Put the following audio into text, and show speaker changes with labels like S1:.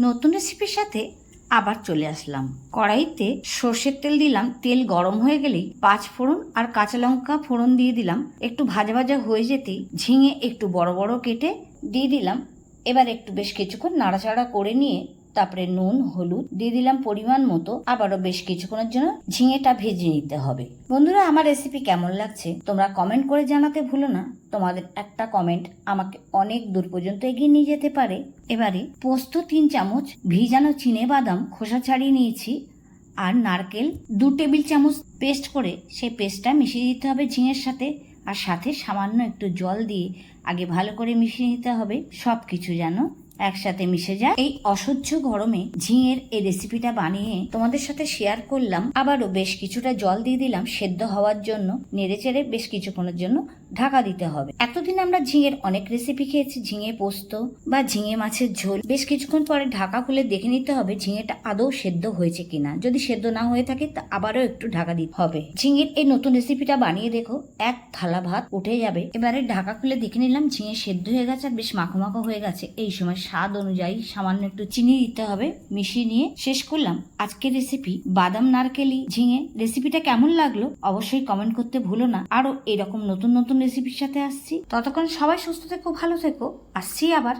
S1: নতুন রেসিপির সাথে আবার চলে আসলাম। কড়াইতে সর্ষের তেল দিলাম। তেল গরম হয়ে গেলেই পাঁচ ফোড়ন আর কাঁচা লঙ্কা ফোড়ন দিয়ে দিলাম। একটু ভাজা ভাজা হয়ে যেতেই ঝিঙে একটু বড় বড় কেটে দিয়ে দিলাম। এবার একটু বেশ কিছুক্ষণ নাড়াচাড়া করে নিয়ে তারপরে নুন, হলুদ দিয়ে দিলাম পরিমাণ মতো। আবারও বেশ কিছুক্ষণের জন্য ঝিঙেটা ভেজে নিতে হবে। বন্ধুরা, আমার রেসিপি কেমন লাগছে তোমরা কমেন্ট করে জানাতে ভুলো না। তোমাদের একটা কমেন্ট আমাকে অনেক দূর পর্যন্ত এগিয়ে নিয়ে যেতে পারে। এবারে পোস্ত তিন চামচ, ভিজানো চিনে বাদাম খোসা ছাড়িয়ে নিয়েছি আর নারকেল দু টেবিল চামচ পেস্ট করে সেই পেস্টটা মিশিয়ে দিতে হবে ঝিঙের সাথে। আর সাথে সামান্য একটু জল দিয়ে আগে ভালো করে মিশিয়ে নিতে হবে। সব কিছু যেন একসাথে মিশে যায়। এই অসহ্য গরমে ঝিঙের এই রেসিপিটা বানিয়ে তোমাদের সাথে শেয়ার করলাম। আবারও বেশ কিছুটা জল দিয়ে দিলাম সেদ্ধ হওয়ার জন্য। নেড়ে চেড়ে বেশ কিছুক্ষণের জন্য ঢাকা দিতে হবে। এতদিন আমরা ঝিঙের অনেক রেসিপি খেয়েছি। ঝিঙে পোস্ত বা ঝিঙে মাছের ঝোল। বেশ কিছুক্ষণ পরে ঢাকা খুলে দেখে নিতে হবে ঝিঙেটা আদৌ সেদ্ধ হয়েছে কিনা। যদি সেদ্ধ না হয়ে থাকে, তা আবারও একটু ঢাকা দিতে হবে। ঝিঙের এই নতুন রেসিপিটা বানিয়ে দেখো। এক থালা ভাত উঠে যাবে। এবারে ঢাকা খুলে দেখে নিলাম ঝিঙে সেদ্ধ হয়ে গেছে আর বেশ মাখো মাখো হয়ে গেছে। এই সময় স্বাদ অনুযায়ী সামান্য একটু চিনি দিতে হবে, মিশিয়ে নিয়ে শেষ করলাম। আজকের রেসিপি বাদাম, নারকেলি, ঝিঙে রেসিপিটা কেমন লাগল অবশ্যই কমেন্ট করতে ভুলো না। আরও এরকম নতুন নতুন রেসিপির সাথে আসছি। ততক্ষণ সবাই সুস্থ থেকো, ভালো থেকো। আসছি আবার।